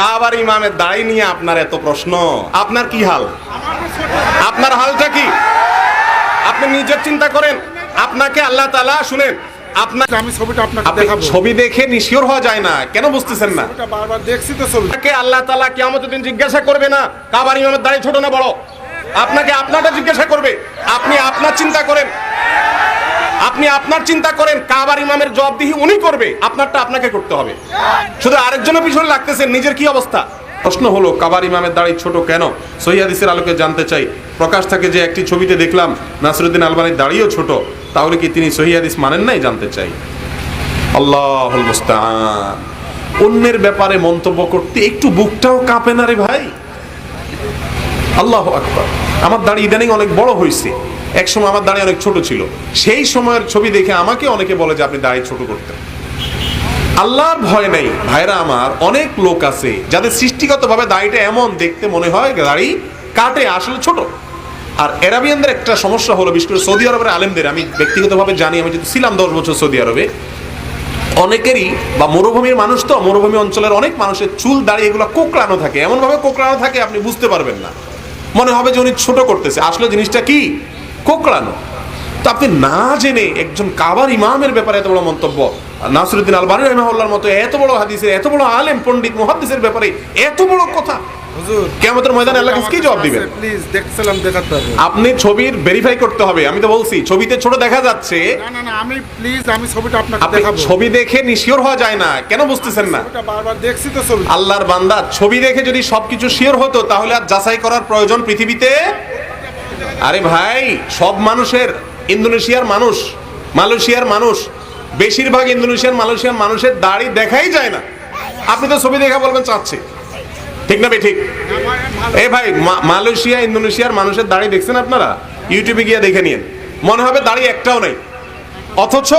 কাবার ইমামের দাড়ি নিয়ে আপনার এত প্রশ্ন। আপনার কি হাল? আপনার হালটা কি? আপনি নিজের চিন্তা করেন। আপনাকে আল্লাহ তালা শুনেন আপনার আমি ছবিটা আপনাকে দেখাবো। ছবি দেখে নিশিওর হওয়া যায় না। কেন বুঝতেছেন না? বারবার দেখছি তো ছবি। আপনাকে আল্লাহ দিন জিজ্ঞাসা করবে না কাবার ইমামের দাড়ি ছোট না বড়। আপনাকে আপনারটা জিজ্ঞাসা করবে। আপনি আপনার চিন্তা করেন। আপনি আপনার চিন্তা করেন কাবার ইমামের জবাবদিহি উনি করবে, আপনারটা আপনাকে করতে হবে। শুধু আরেকজনের পিছনে লাগতেছেন নিজের কি অবস্থা? প্রশ্ন হলো, কাবার ইমামের দাড়ি ছোট কেন? সহিয়াদিসের আলোকে জানতে চাই। প্রকাশ থাকে যে একটি ছবিতে দেখলাম, নাসরুদ্দিন আলবানির দাড়িও ছোট। তাহলে কি তিনি সহিয়াদিস মানেন নাই জানতে চাই? আল্লাহ অন্যের ব্যাপারে মন্তব্য করতে একটু বুকটাও কাঁপে না রে ভাই। আল্লাহ আকবার। আমার দাড়ি ইদানিং অনেক বড় হয়েছে একসময় আমার দাঁড়িয়ে অনেক ছোট ছিল। সেই সময়ের ছবি দেখে আমাকে অনেকে বলে যে আপনি দাড়ি ছোট করতেন। আল্লাহর ভয় নেই। ভাইরা আমার, অনেক লোক আছে যাদের সৃষ্টিগতভাবে দাড়িটা এমন দেখতে মনে হয় দাড়ি কাটে, আসলে ছোট। আর এরাবিয়ানদের একটা সমস্যা হলো, বিশেষ করে সৌদি আরবের আলেমদের, আমি ব্যক্তিগতভাবে জানি, আমি যেহেতু ছিলাম দশ বছর সৌদি আরবে, অনেকেরই বা মরুভূমির মানুষ তো, মরুভূমি অঞ্চলের অনেক মানুষের চুল, দাড়ি এগুলো কোকড়ানো থাকে। এমনভাবে কোকড়ানো থাকে, আপনি বুঝতে পারবেন না। মনে হবে যে উনি ছোট করতেছে। আসলে জিনিসটা কি? কোকড়ানো। তো আপনি না জেনে একজন কাবার ইমামের ব্যাপারে এত বড় মন্তব্য। নাসরুদ্দিন আলবানী রহমাউল্লাহর মতো এত বড় হাদিসের এত বড় আলেম পণ্ডিত মুহাদ্দিসের ব্যাপারে এত বড় কথা। কেমতের ময়দানে আল্লাহ কি জবাব দিবেন? প্লিজ দেখছিলাম দেখাতে হবে। আপনি ছবির ভেরিফাই করতে হবে আমি তো বলছি ছবিতে ছোট দেখা যাচ্ছে। না না না আমি প্লিজ আমি ছবিটা আপনাকে দেখাবো। ছবি দেখে নিশিওর হওয়া যায় না কেন বুঝতেছেন না? ছবিটা বারবার দেখছি তো ছবি। আল্লাহর বান্দা ছবি দেখে যদি সবকিছু শিওর হতো তাহলে আর যাচাই করার প্রয়োজন পৃথিবীতে আরে ভাই, সব মানুষের ইন্দোনেশিয়ার মানুষ, মালয়েশিয়ার মানুষ, বেশিরভাগ ইন্দোনেশিয়ার, মালয়েশিয়ার মানুষের দাড়ি দেখাই যায় না। আপনি তো ছবি দেখা বলবেন চাচ্ছে। ঠিক না ঠিক? এ ভাই মালয়েশিয়া, ইন্দোনেশিয়ার মানুষের দাড়ি দেখছেন আপনারা? ইউটিউবে গিয়ে দেখে নিন মনে হবে দাড়ি একটাও নেই। অথচ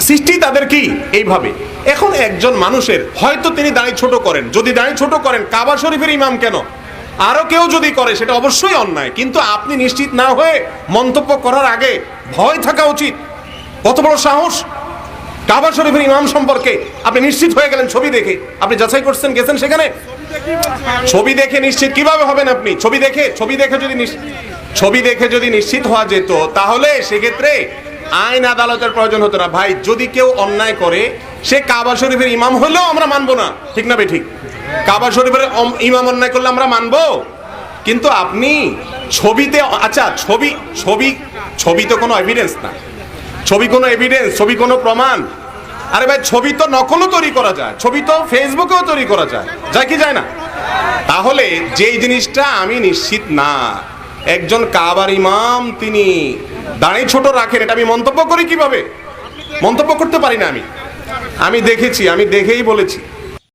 সৃষ্টি তাদের কি? এইভাবে। এখন একজন মানুষের, হয়তো তিনি দাড়ি ছোট করেন। যদি দাড়ি ছোট করেন, কাবা শরীফের ইমাম কেন? আরও কেউ যদি করে, সেটা অবশ্যই অন্যায়। কিন্তু আপনি নিশ্চিত না হয়ে মন্তব্য করার আগে ভয় থাকা উচিত। কত বড় সাহস। কাবা শরীফের ইমাম সম্পর্কে আপনি নিশ্চিত হয়ে গেলেন ছবি দেখে। আপনি যাচাই করছেন, গেছেন সেখানে? ছবি দেখে নিশ্চিত কীভাবে হবেন আপনি? ছবি দেখে ছবি দেখে যদি ছবি দেখে যদি নিশ্চিত হওয়া যেত, তাহলে সেক্ষেত্রে আইন আদালতের প্রয়োজন হতো না। ভাই, যদি কেউ অন্যায় করে, সে কাবা শরীফের ইমাম হলেও আমরা মানবো না। ঠিক না বে ঠিক? কাবা শরীফের ইমাম অন্যায় করলে আমরা মানবো? কিন্তু আপনি ছবিতে আচ্ছা ছবি ছবি ছবি তো কোনো এভিডেন্স না। ছবি কোনো এভিডেন্স ছবি কোনো প্রমাণ। আরে ভাই, ছবি তো নকলও তৈরি করা যায়, ছবি তো ফেসবুকেও তৈরি করা যায়। যায় কি যায় না? তাহলে যেই জিনিসটা আমি নিশ্চিত না, একজন কাবার ইমাম তিনি দাঁড়ি ছোট রাখেন, এটা আমি মন্তব্য করি কীভাবে? মন্তব্য করতে পারি না আমি। আমি দেখেছি, আমি দেখেই বলেছি।